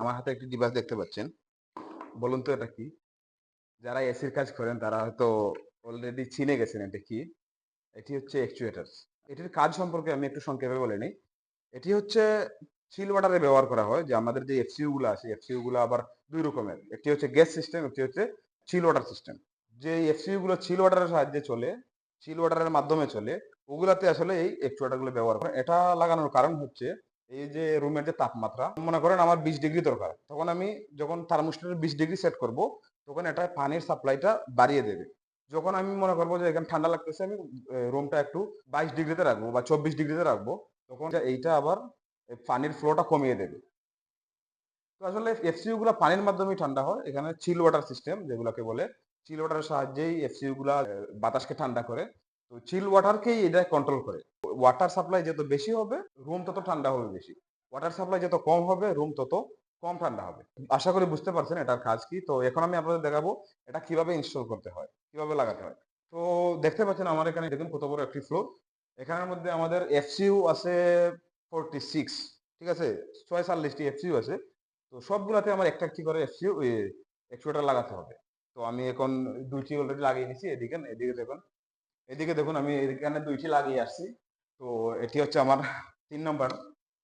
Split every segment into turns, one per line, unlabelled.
আমার হাতে একটি ডিভাইস দেখতে পাচ্ছেন। বলুন তো এটা কি? যারা এসির কাজ করেন, তারা হয়তো অলরেডি চিনে গেছেন এটা কি? এটি হচ্ছে অ্যাকচুয়েটার এটির কাজ সম্পর্কে আমি একটু সংক্ষেপে বলে নিই। এটি হচ্ছে চিল ওয়াটারে ব্যবহার করা হয়, যে আমাদের যে এফসিউ গুলো আছে এফসিউ গুলো আবার দুই রকমের। একটি হচ্ছে গ্যাস সিস্টেম একটি হচ্ছে চিল ওয়াটার সিস্টেম যে এফসিউ গুলো চিল ওয়াটারের সাহায্যে চলে চিল ওয়াটারের মাধ্যমে চলে, ওগুলাতে আসলে এই অ্যাকচুয়েটারগুলো ব্যবহার করে এটা লাগানোর কারণ হচ্ছে এই যে রুমের যে তাপমাত্রা, মনে করেন আমার বিশ ডিগ্রি দরকার, তখন আমি যখন থার্মোস্টেটের বিশ ডিগ্রি সেট করব, তখন এটা পানির সাপ্লাইটা বাড়িয়ে দেবে। যখন আমি মনে করব যে এখানে ঠান্ডা লাগতেছে, আমি রুমটা একটু বাইশ ডিগ্রিতে রাখব বা চব্বিশ ডিগ্রিতে রাখব, তখন এইটা আবার পানির ফ্লোটা কমিয়ে দেবে। তো আসলে এফসিউ গুলা পানির মাধ্যমে ঠান্ডা হয়, এখানে চিল ওয়াটার সিস্টেম যেগুলোকে বলে চিল ওয়াটারের সাহায্যেই এফসিউ গুলা বাতাসকে ঠান্ডা করে। তো চিল ওয়াটারকেই এটা কন্ট্রোল করে। ওয়াটার সাপ্লাই যত বেশি হবে রুম তত ঠান্ডা হবে বেশি। ওয়াটার সাপ্লাই যত কম হবে রুম তত কম ঠান্ডা হবে। আশা করি বুঝতে পারছেন এটার কাজ কি। তো এখন আমি আপনাদের দেখাবো এটা কীভাবে ইনস্টল করতে হয়, কীভাবে লাগাতে হয়। তো দেখতে পাচ্ছেন আমার এখানে দেখুন কত বড় একটি ফ্লোর এখানের মধ্যে আমাদের এফসিউ আছে ফোরটি সিক্স ঠিক আছে? ছয়চল্লিশটি এফসিউ আছে। তো সবগুলাতে আমার একটা একটি করে এফসিউ একশোটা লাগাতে হবে। তো আমি এখন দুইটি অলরেডি লাগিয়ে নিয়েছি, এদিকে এদিকে দেখুন। এদিকে দেখুন আমি এখানে দুইটি লাগিয়ে আসছি। তো এটি হচ্ছে আমার তিন নম্বর।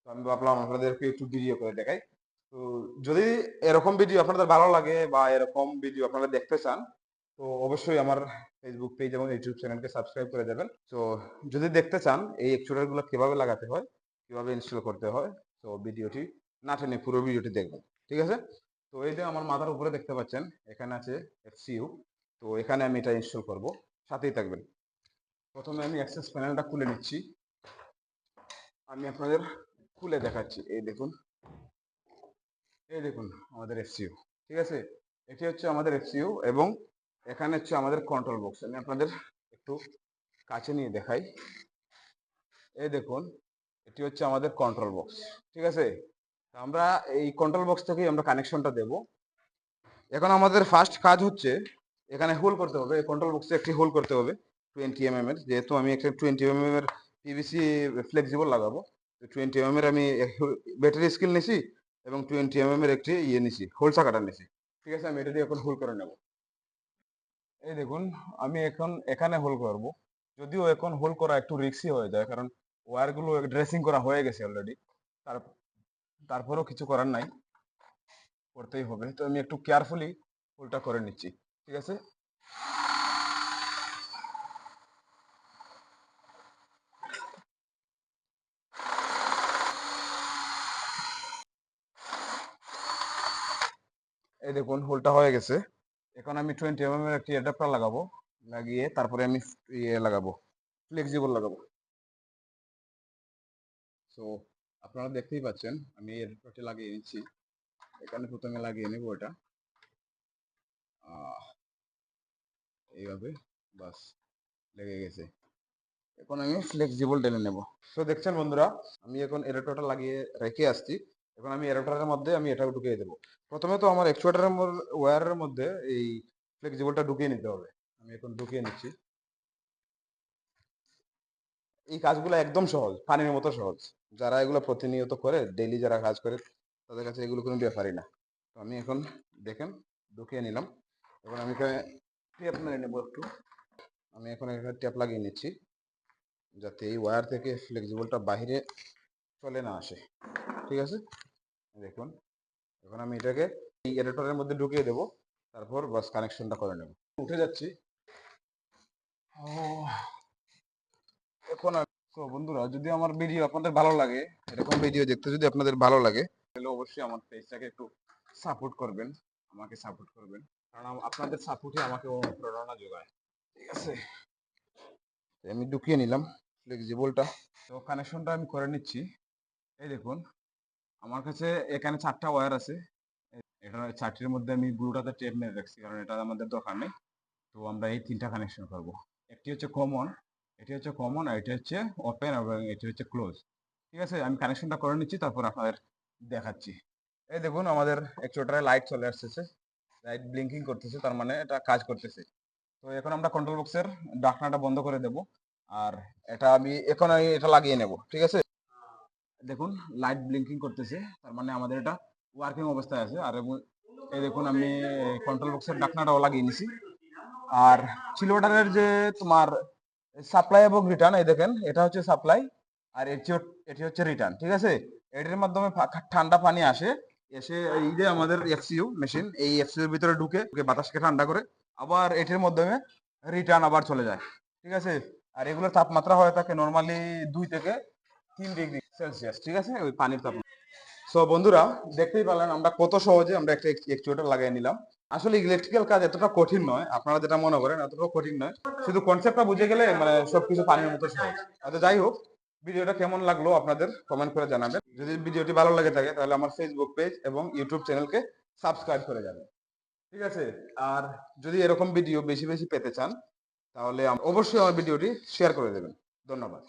তো আমি ভাবলাম আপনাদেরকে একটু ভিডিও করে দেখাই। তো যদি এরকম ভিডিও আপনাদের ভালো লাগে বা এরকম ভিডিও আপনারা দেখতে চান, তো অবশ্যই আমার ফেসবুক পেজ এবং ইউটিউব চ্যানেলকে সাবস্ক্রাইব করে দেবেন। তো যদি দেখতে চান এই এক্সট্রারগুলো কীভাবে লাগাতে হয়, কীভাবে ইনস্টল করতে হয়, তো ভিডিওটি না টেনে পুরো ভিডিওটি দেখবেন। ঠিক আছে? তো এই যে আমার মাথার উপরে দেখতে পাচ্ছেন, এখানে আছে এফসিইউ তো এখানে আমি এটা ইনস্টল করব। সাথেই থাকবেন। প্রথমে আমি অ্যাক্সেস প্যানেলটা খুলে নিচ্ছি। আমি আপনাদের খুলে দেখাচ্ছি। এই দেখুন। এই দেখুন, আমাদের এফসিইউ ঠিক আছে? এটি হচ্ছে আমাদের এফসিইউ এবং এখানে হচ্ছে আমাদের কন্ট্রোল বক্স আমি আপনাদের একটু কাছে নিয়ে দেখাই। এই দেখুন, এটি হচ্ছে আমাদের কন্ট্রোল বক্স ঠিক আছে? আমরা এই কন্ট্রোল বক্স থেকেই আমরা কানেকশনটা দেব। এখন আমাদের ফার্স্ট কাজ হচ্ছে, এখানে হোল করতে হবে। এই কন্ট্রোল বক্সে একটি হোল করতে হবে টোয়েন্টি এম এর। যেহেতু আমি একটা টোয়েন্টি এম এর পিভিসি ফ্লেক্সিবল লাগাবো। টোয়েন্টি এম এর আমি ব্যাটারি স্কিল নিছি এবং টোয়েন্টি এম এম এর একটি ইয়ে নিছি হোল চাকাটা নিছি। ঠিক আছে, আমি এটা দিয়ে এখন হোল করে নেব। এই দেখুন, আমি এখন এখানে হোল করব। যদিও এখন হোল করা একটু রিক্সি হয়ে যায়, কারণ ওয়্যারগুলো ড্রেসিং করা হয়ে গেছে অলরেডি তার, তারপরেও কিছু করার নাই। করতেই হবে। তো আমি একটু কেয়ারফুলি হোলটা করে নিচ্ছি। ঠিক আছে? এই দেখুন, হোলটা হয়ে গেছে। এখন আমি টোয়েন্টি এম এর একটি অ্যাডাপ্টার লাগাবো। লাগিয়ে তারপরে আমি ইয়ে লাগাবো ফ্লেক্সিবল লাগাবো। সো আপনারা দেখতেই পাচ্ছেন, আমি অ্যাডাপ্টারটি লাগিয়ে নিচ্ছি। এখানে প্রথমে লাগিয়ে নেব এটা। এইভাবে, বাস, লেগে গেছে। এখন আমি ফ্লেক্সিবল টেনে নেব। তো দেখছেন বন্ধুরা, আমি এখন এরোটারটা লাগিয়ে রেখে আসছি। এখন আমি এরোটারের মধ্যে আমি এটা ঢুকিয়ে দেবো। প্রথমে তো আমার একচুয়াটারের ওয়্যারের মধ্যে এই ফ্লেক্সিবলটা ঢুকিয়ে নিতে হবে। আমি এখন ঢুকিয়ে নিচ্ছি। এই কাজগুলো একদম সহজ, পানির মতো সহজ। যারা এগুলো প্রতিনিয়ত করে ডেইলি যারা কাজ করে, তাদের কাছে এগুলো কোনো ব্যাপারই না। তো আমি এখন দেখেন, ঢুকিয়ে নিলাম। এখন আমি এখানে টেপ মেরে নেব একটু। আমি এখন এখানে ট্যাপ লাগিয়ে নিচ্ছি, যাতে এই ওয়্যার থেকে ফ্লেক্সিবলটা বাইরে চলে না আসে। ঠিক আছে? দেখুন, এখন আমি এটাকে এই এডিটরের মধ্যে ঢুকিয়ে দেবো, তারপর বাস কানেকশনটা করে নেব। উঠে যাচ্ছি। এখন তো বন্ধুরা, যদি আমার ভিডিও আপনাদের ভালো লাগে, এরকম ভিডিও দেখতে যদি আপনাদের ভালো লাগে, তাহলে অবশ্যই আমার পেজটাকে একটু সাপোর্ট করবেন, আমাকে সাপোর্ট করবেন। কারণ আপনাদের সাপোর্টই আমাকে অনুপ্রেরণা যোগায়। ঠিক আছে? আমি ঢুকিয়ে নিলাম ফ্লেক্সিবলটা তো কানেকশনটা আমি করে নিচ্ছি। এই দেখুন আমার কাছে এখানে চারটা ওয়্যার আছে। এটা চারটির মধ্যে আমি ব্লুটাতে টেপ মেরে রাখছি, কারণ এটা আমাদের দরকার নেই। তো আমরা এই তিনটা কানেকশন করব। একটি হচ্ছে কমন এটি হচ্ছে কমন আর এটি হচ্ছে ওপেন এবং এটি হচ্ছে ক্লোজ ঠিক আছে, আমি কানেকশনটা করে নিচ্ছি, তারপর আপনাদের দেখাচ্ছি। এই দেখুন, আমাদের একচোটারে লাইট চলে আসতেছে। লাইট ব্লিঙ্কিং করতেছে, তার মানে এটা কাজ করতেছে। তো এখন আমরা কন্ট্রোল বক্সের ডাকনাটা বন্ধ করে দেব। আর এটা আমি এখন আমি এটা লাগিয়ে নেব। ঠিক আছে? দেখুন লাইট ব্লিঙ্কিং করতেছে, তার মানে আমাদের এটা ওয়ার্কিং অবস্থায় আছে। আর এই দেখুন, আমি কন্ট্রোল বক্সের ডাকনাটাও লাগিয়ে নিছি। আর চিলোটারের যে তোমার সাপ্লাই এবং রিটার্ন এই দেখেন, এটা হচ্ছে সাপ্লাই আর এটি হচ্ছে রিটার্ন ঠিক আছে? এটির মাধ্যমে ঠান্ডা পানি আসে, এসে এই যে আমাদের এফসিউ মেশিন এই এফসিউ এর ভিতরে ঢুকে ঢুকে বাতাসকে ঠান্ডা করে, আবার এটির মাধ্যমে রিটার্ন আবার চলে যায়, ঠিক আছে? আর এগুলোর তাপমাত্রা হয়ে থাকে নর্মালি দুই থেকে তিন ডিগ্রি সেলসিয়াস ঠিক আছে? ওই পানির তাপমাত্রা। সো বন্ধুরা, দেখতেই পারলেন আমরা কত সহজে আমরা একটা একচুয়েটার লাগিয়ে নিলাম। আসলে ইলেকট্রিক্যাল কাজ এতটা কঠিন নয়, আপনারা যেটা মনে করেন এতটা কঠিন নয়। শুধু কনসেপ্টটা বুঝে গেলে মানে সবকিছু পানির মতো সহজ। আচ্ছা যাই হোক, ভিডিওটা কেমন লাগল আপনাদের কমেন্ট করে জানাবেন। যদি ভিডিওটি ভালো লাগে থাকে, তাহলে আমার ফেসবুক পেজ এবং ইউটিউব চ্যানেলকে সাবস্ক্রাইব করে যাবেন। ঠিক আছে? আর যদি এরকম ভিডিও বেশি বেশি পেতে চান, তাহলে অবশ্যই আমার ভিডিওটি শেয়ার করে দেবেন। ধন্যবাদ।